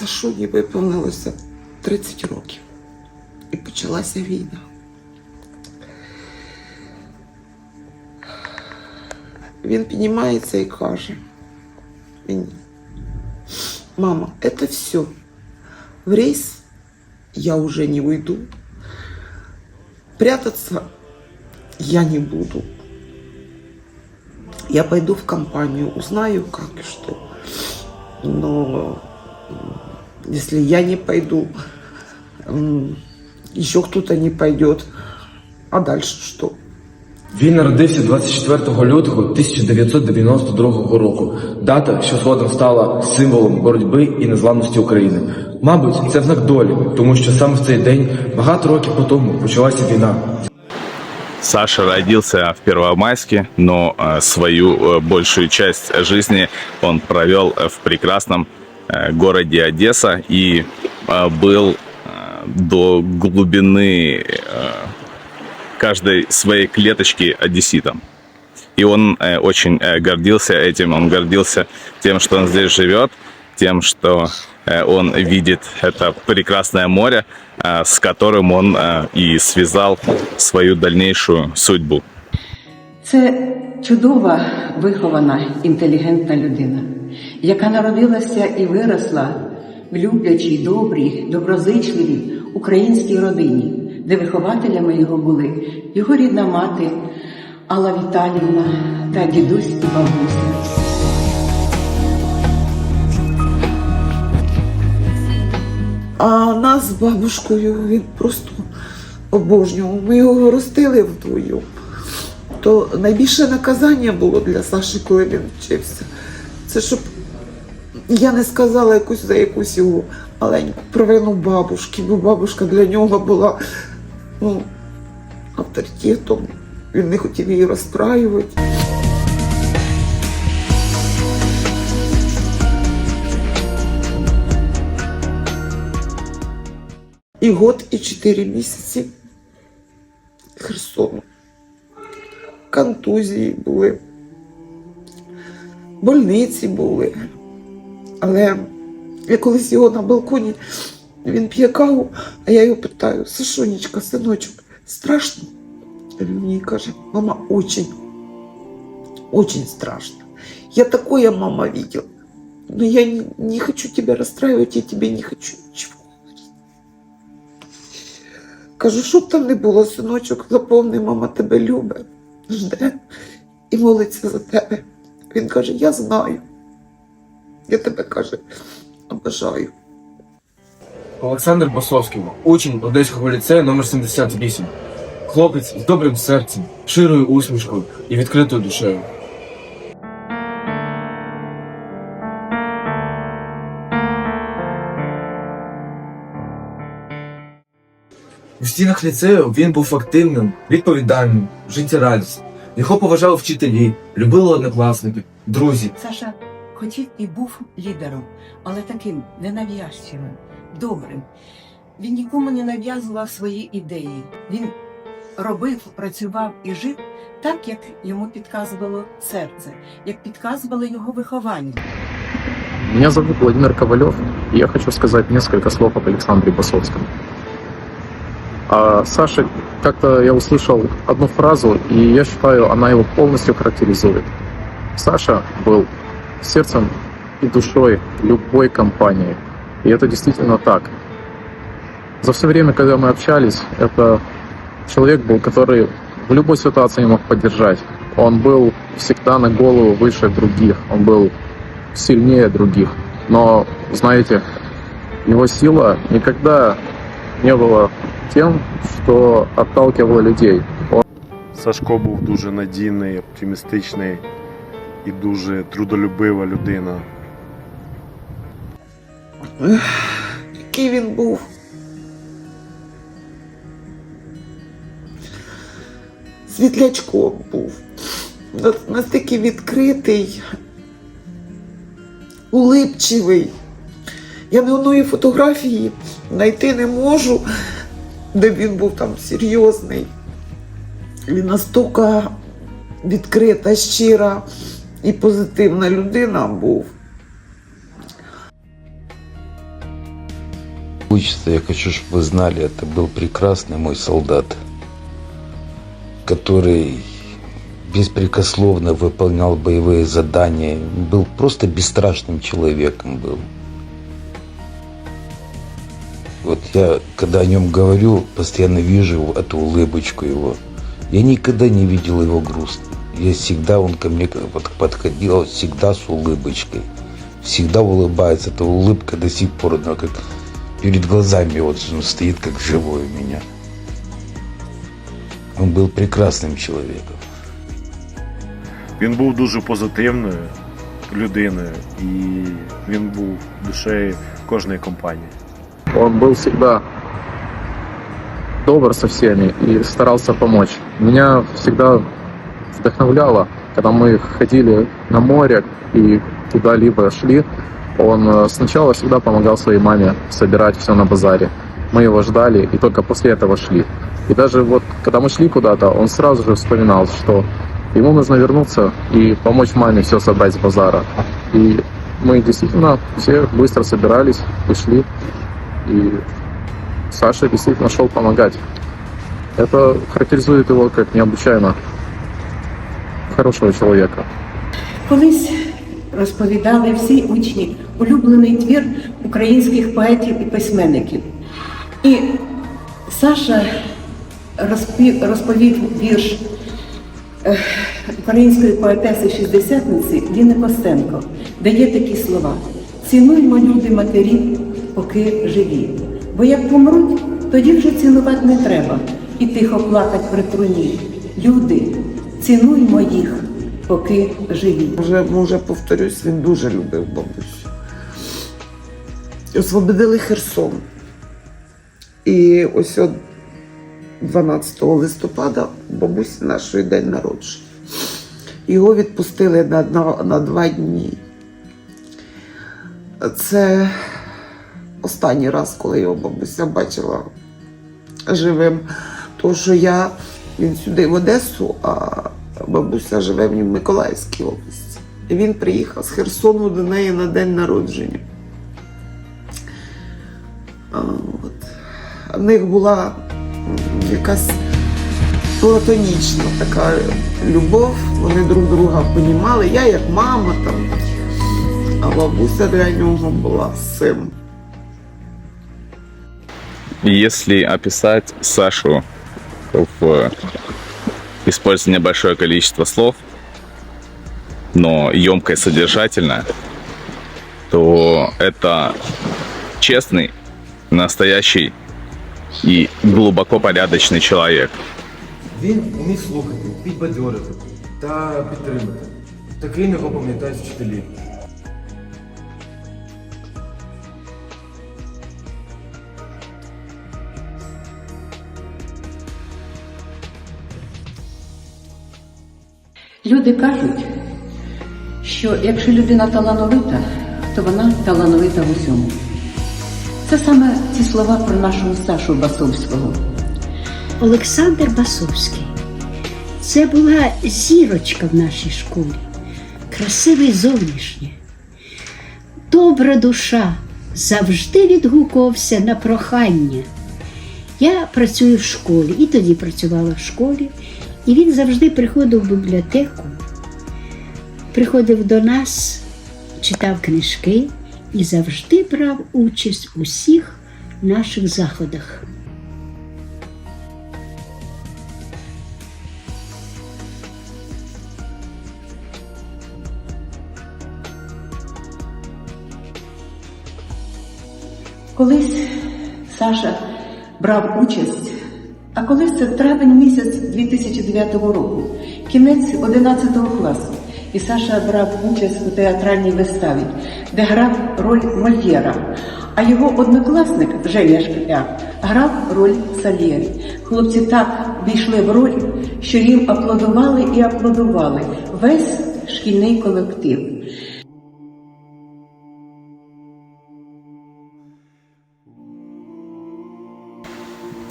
то Сашуні виповнилося 30 років. І почалася війна. Він піднімається і каже мені, мама, это все. В рейс я уже не уйду. Прятаться я не буду. Я пойду в компанию, узнаю, как и что. Но м, если я не пойду, м, еще кто-то не пойдет. А дальше что? Він народився 24 лютого 1992 року. Дата, що згодом стала символом боротьби і незламності України. Мабуть, це в знак долі, тому що саме в цей день багато років по тому почалася війна. Саша родился в Первомайске, но э, свою э, большую часть жизни он провел э, в прекрасном э, городе Одесса и э, был э, до глубины э, каждой своей клеточки одесситом. И он э, очень э, гордился этим, он гордился тем, что он здесь живет, тем, что э, он видит это прекрасное море, э, с которым он э, и связал свою дальнейшую судьбу. Це чудова, вихована, інтелігентна людина, яка народилася і виросла в люблячій, добрій, доброзичливій українській родині, де вихователями його були його рідна мати Алла Віталівна та дідусь і бабуся. А нас з бабушкою він просто обожнював. Ми його ростили вдвоєм. То найбільше наказання було для Саші, коли він вчився. Це щоб я не сказала якусь за якусь його маленьку провину бабушки, бо бабушка для нього була ну, авторитетом. Він не хотів її розстраювати. І год, і чотири місяці Херсону. Контузії були, больниці були. Але я колись його на балконі, він п'є каву, а я його питаю, Сашонечка, синочок, страшно? Він мені каже, мама, очень, очень страшно. Я такое, мама, видел. Но я не, не хочу тебя расстраивать, я тебе не хочу ничего. Кажу, щоб там не було, синочок, запомни, мама тебе любить, жде і молиться за тебе. Він каже, я знаю. Я тебе каже, обожаю. Олександр Басовський, учень Одеського ліцею номер 78. Хлопець з добрим серцем, широю усмішкою і відкритою душею. У стінах ліцею він був активним, відповідальним, життєрадісним. Його поважали вчителі, любили однокласники, друзі. Саша хотів і був лідером, але таким ненав'язчивим, добрим. Він нікому не нав'язував свої ідеї. Він робив, працював і жив так, як йому підказувало серце, як підказувало його виховання. Меня зовут Владимир Ковалев, и я хочу сказать несколько слов об Александре Басовском. А Саша, как-то я услышал одну фразу, и я считаю, она его полностью характеризует. Саша был сердцем и душой любой компании. И это действительно так. За все время, когда мы общались, это человек был, который в любой ситуации мог поддержать. Он был всегда на голову выше других. Он был сильнее других. Но, знаете, его сила никогда не была тем, что отталкивало людей. Сашко був дуже надійний, оптимістичний і дуже трудолюбива людина. Який він був. Світлячком був. Настільки відкритий, улипчивий. Я ні одної фотографії знайти не можу, де він був там серйозний і настільки відкрита, щира і позитивна людина був. Отчество, я хочу, чтобы вы знали, это был прекрасный мой солдат, который беспрекословно выполнял боевые задания, был просто бесстрашным человеком был. Вот я, когда о нем говорю, постоянно вижу эту улыбочку его. Я никогда не видел его грустным. Я всегда, он ко мне вот подходил, вот всегда с улыбочкой. Всегда улыбается. Эта улыбка до сих пор, она как перед глазами вот он стоит, как живой у меня. Он был прекрасным человеком. Він був дуже позитивною людиною і він був душею кожної компанії. Он был всегда добр со всеми и старался помочь. Меня всегда вдохновляло, когда мы ходили на море и куда-либо шли, он э, сначала всегда помогал своей маме собирать все на базаре. Мы его ждали и только после этого шли. И даже вот, когда мы шли куда-то, он сразу же вспоминал, что ему нужно вернуться и помочь маме все собрать с базара. И мы действительно все быстро собирались и шли. И Саша действительно шел помогать. Это характеризует его как необычайно хорошего человека. Колись розповідали всі учні улюблений твір українських поетів і письменників. І Саша розповів вірш е, української поетеси шістдесятниці Ліни Костенко, де є такі слова: Цінуймо люди матері, поки живі. Бо як помруть, тоді вже цілувати не треба і тихо плакать при труні. Люди, цінуймо їх, поки живі. Може, може, повторюсь, він дуже любив бабусю. Освободили Херсон. І ось от 12 листопада бабусі нашої день народження. Його відпустили на, на, на два дні. Це останній раз, коли його бабуся бачила живим. Тому що я він сюди в Одесу, а бабуся живе в Миколаївській області. І він приїхав з Херсону до неї на день народження. От. В них була якась платонічна така любов, вони друг друга понімали. Я як мама там, а бабуся для нього була син. Если описать Сашу в использовании большое количество слов, но емко и содержательно, то это честный, настоящий и глубоко порядочный человек. Він умів слухати, підбадьорити та підтримати. Таким його пам'ятають вчителі. Люди кажуть, що якщо людина талановита, то вона талановита в усьому. Це саме ці слова про нашого Сашу Басовського. Олександр Басовський. Це була зірочка в нашій школі, красивий зовнішнє. Добра душа завжди відгукувався на прохання. Я працюю в школі, і тоді працювала в школі, і він завжди приходив в бібліотеку, приходив до нас, читав книжки і завжди брав участь у всіх наших заходах. Колись Саша брав участь, а колись це травень місяць 2009 року, кінець 11 класу. І Саша брав участь у театральній виставі, де грав роль Мольєра. А його однокласник Женя Шкляк грав роль Сальєрі. Хлопці так війшли в роль, що їм аплодували і аплодували весь шкільний колектив.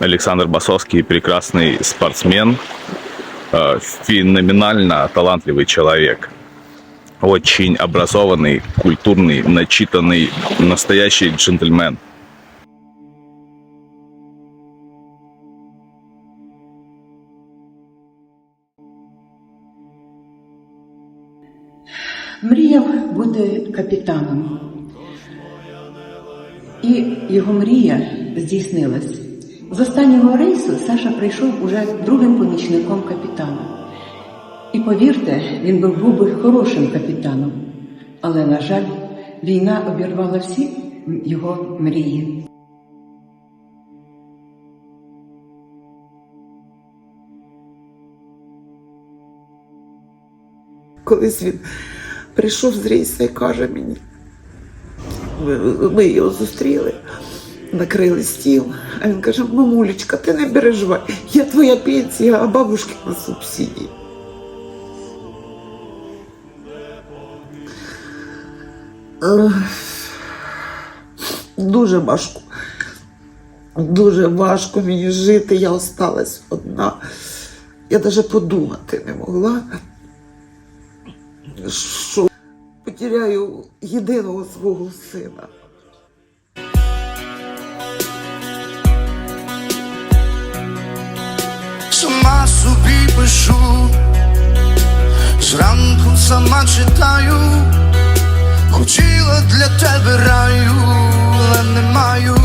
Александр Басовский прекрасный спортсмен, феноменально талантливый человек. Очень образованный, культурный, начитанный, настоящий джентльмен. Мріяв бути капітаном, і його мрія здійснилась. З останнього рейсу Саша прийшов уже другим помічником капітана. І повірте, він був, був би хорошим капітаном. Але, на жаль, війна обірвала всі його мрії. Колись він прийшов з рейсу і каже мені, ми, його зустріли, накрили стіл. А він каже: мамулечка, ти не переживай, я твоя пенсія, а бабушки на субсидії. Дуже важко. Дуже важко мені жити, я осталась одна. Я навіть подумати не могла що потеряю єдиного свого сина. Сама собі пишу, зранку сама читаю, хотіла для тебе раю, але не маю.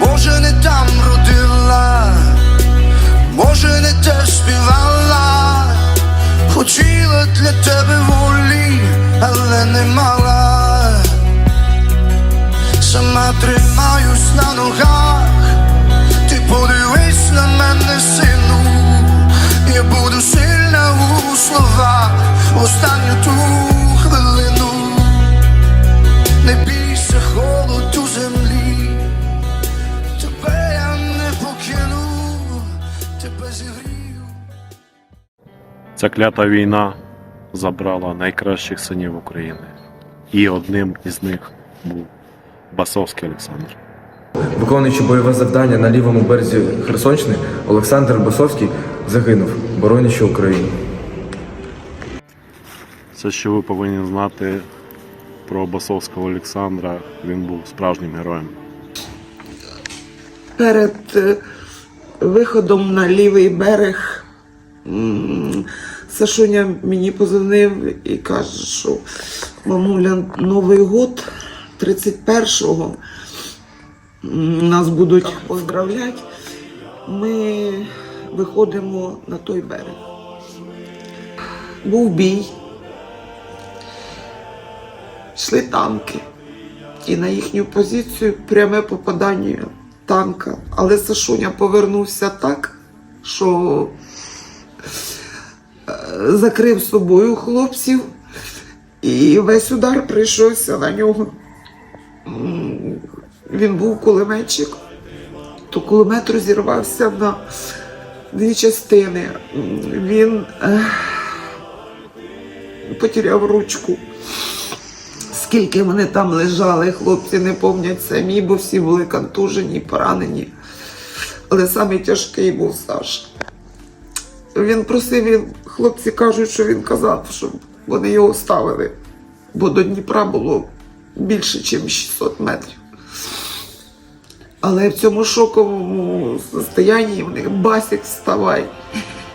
Боже, не там родила, Ця клята війна забрала найкращих синів України. І одним із них був Басовський Олександр. Виконуючи бойове завдання на лівому березі Херсонщини, Олександр Басовський загинув, боронячи Україну. Все, що ви повинні знати про Басовського Олександра, він був справжнім героєм. Перед е, виходом на лівий берег Сашуня мені позвонив і каже, що мамуля, Новий год 31-го нас будуть поздравляти. Ми виходимо на той берег. Був бій. Йшли танки. І на їхню позицію пряме попадання танка. Але Сашуня повернувся так, що закрив собою хлопців, і весь удар прийшовся на нього. Він був кулеметчик, то кулемет розірвався на дві частини. Він е, потеряв ручку. Скільки вони там лежали, хлопці не пам'ятають самі, бо всі були контужені, поранені. Але самий тяжкий був Саша. Він просив, хлопці кажуть, що він казав, що вони його ставили, бо до Дніпра було більше, ніж 600 метрів. Але в цьому шоковому состоянні в них басік вставай.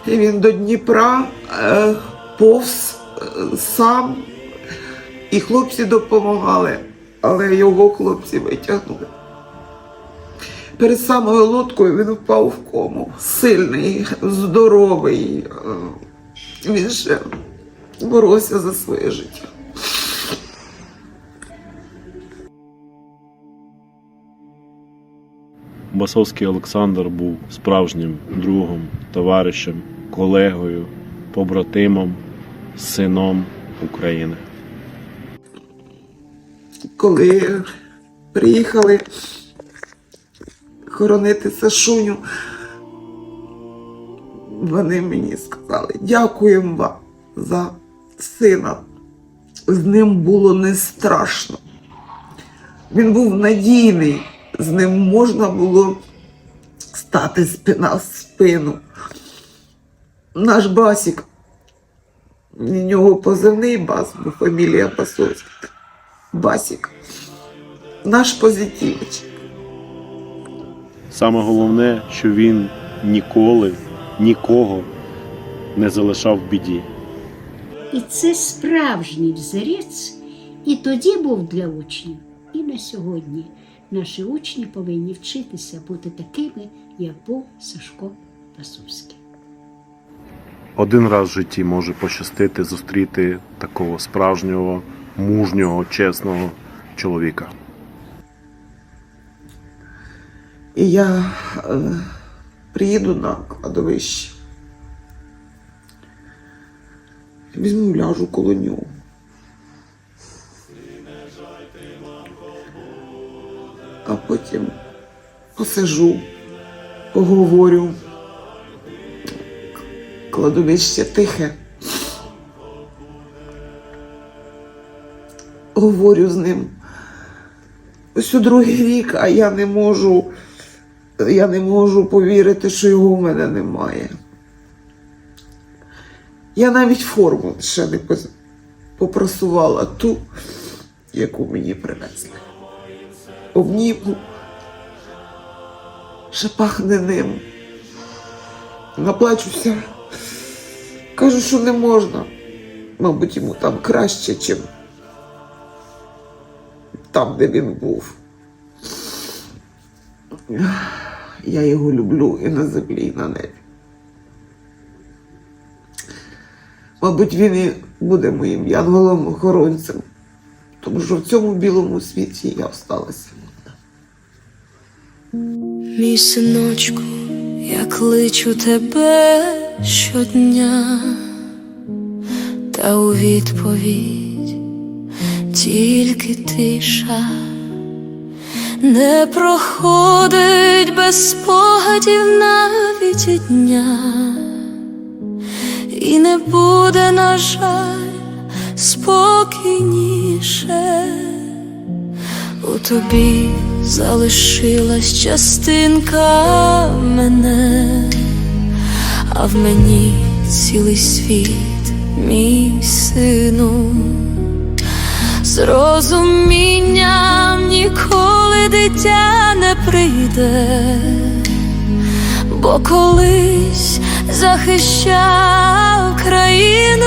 І він до Дніпра е, повз е, сам і хлопці допомагали, але його хлопці витягнули. Перед самою лодкою він впав в кому. Сильний, здоровий. Е, Він ще боровся за своє життя. Басовський Олександр був справжнім другом, товаришем, колегою, побратимом, сином України. коли приїхали хоронити Сашуню, вони мені сказали, дякуємо вам за сина. З ним було не страшно. Він був надійний, з ним можна було стати спина в спину. Наш Басік, у нього позивний бас, бо фамілія Басовська. Басік. Наш позитивич. Саме головне, що він ніколи нікого не залишав в біді. І це справжній взірець, і тоді був для учнів, і на сьогодні. Наші учні повинні вчитися бути такими, як був Сашко Басовський. Один раз в житті може пощастити зустріти такого справжнього, мужнього, чесного чоловіка. І я е, приїду на кладовище. Візьму ляжу коло нього. А потім посижу, поговорю. Кладовище тихе. Говорю з ним. Ось у другий рік, а я не можу. Я не можу повірити, що його в мене немає. Я навіть форму ще не попросувала ту, яку мені привезли. Обніму, ще пахне ним. Наплачуся. Кажу, що не можна. Мабуть, йому там краще, чим там, де він був. Я його люблю і на землі, і на небі. Мабуть, він і буде моїм янголом-охоронцем, тому що в цьому білому світі я осталася. Мій синочку, я кличу тебе щодня, та у відповідь тільки тиша не проходить без спогадів навіть дня, і не буде, на жаль, спокійніше. У тобі залишилась частинка мене, а в мені цілий світ, мій сину. З розумінням ніколи дитя не прийде, бо колись захищав країну.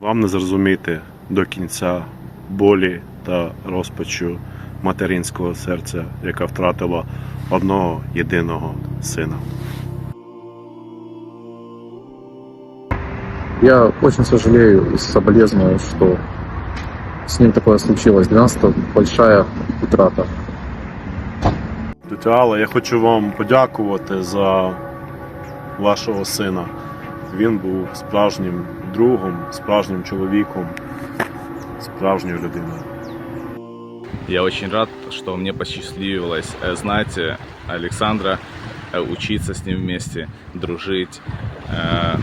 Вам не зрозуміти до кінця болі та розпачу материнського серця, яка втратила одного єдиного сина. Я очень сожалею и соболезную, что с ним такое случилось. Для нас это большая утрата. Тетя Алла, я хочу вам подякувати за вашого сина. Він був справжнім другом, справжнім чоловіком, справжньою людиною. Я очень рад, что мне посчастливилось э, знать э, Александра, э, учиться с ним вместе, дружить, э,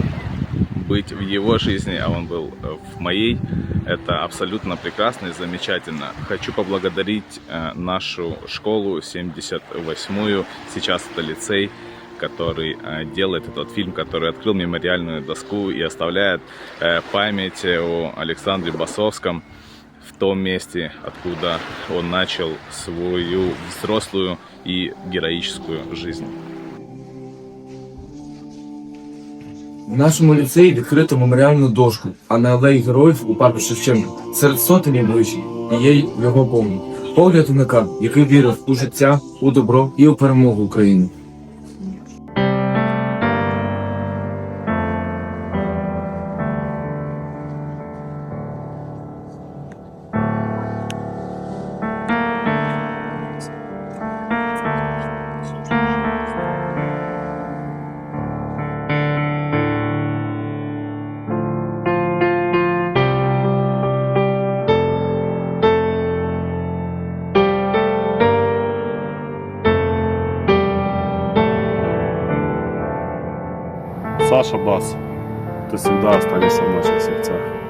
быть в его жизни, а он был э, в моей. Это абсолютно прекрасно и замечательно. Хочу поблагодарить э, нашу школу 78-ю, сейчас это лицей, который э, делает этот фильм, который открыл мемориальную доску и оставляет память о Александре Басовском в том месте, откуда он начал свою взрослую и героическую жизнь. В нашому ліцеї відкрито меморіальну дошку, а на алеї героїв у парку Шевченка серед сотень обличчя є його повні. Погляд юнака, який вірив у життя, у добро і у перемогу України. Ти завжди останешся в наших серцях.